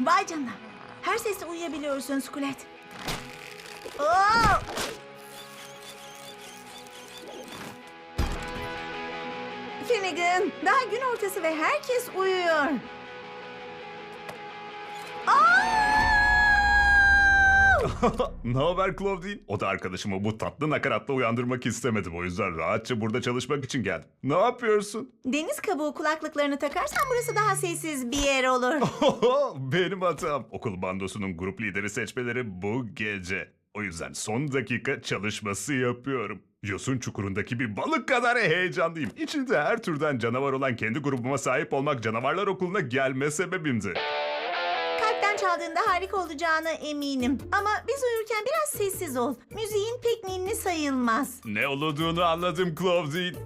Vay canına. Her sesle uyuyabiliyorsun Skulet. Oo! Finnegan, daha gün ortası ve herkes uyuyor. ne haber Claudine? O da arkadaşımı bu tatlı nakaratla uyandırmak istemedim. O yüzden rahatça burada çalışmak için geldim. Ne yapıyorsun? Deniz kabuğu kulaklıklarını takarsan burası daha sessiz bir yer olur. Benim hatam. Okul bandosunun grup lideri seçmeleri bu gece. O yüzden son dakika çalışması yapıyorum. Yosun çukurundaki bir balık kadar heyecanlıyım. İçinde her türden canavar olan kendi grubuma sahip olmak canavarlar okuluna gelme sebebimdi. Kalpten çaldığında harika olacağına eminim. Ama biz uyurken biraz sessiz ol. Müziğin pek ninni sayılmaz. Ne olduğunu anladım Claudine.